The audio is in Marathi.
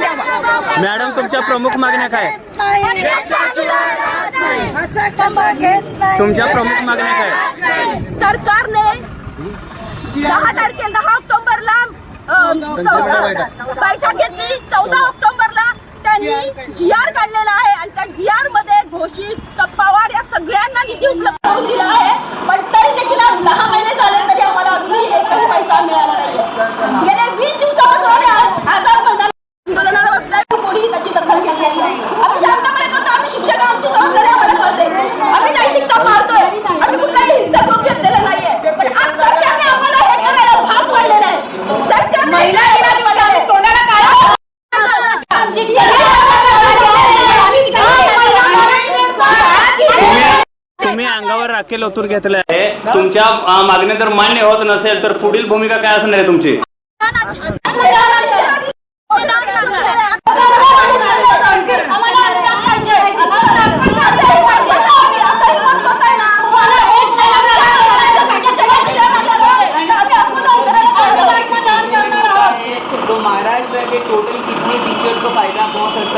मॅडम तुमच्या प्रमुख मागण्या काय? तुमच्या प्रमुख मागण्या काय? सरकारने दहा तारखेला दहा ऑक्टोबरला बैठक घेतली. चौदा ऑक्टोबरला त्यांनी जी आर काढलेला आहे आणि त्या जी आरमध्ये घोषित अंगावर राखेल ओतूर घेतलं आहे तुमच्या अ, मागण्या जर मान्य होत नसेल तर पुढील भूमिका काय असणार आहे तुमची? तो टोटल कितने टीचर फायदा पहुंच सकता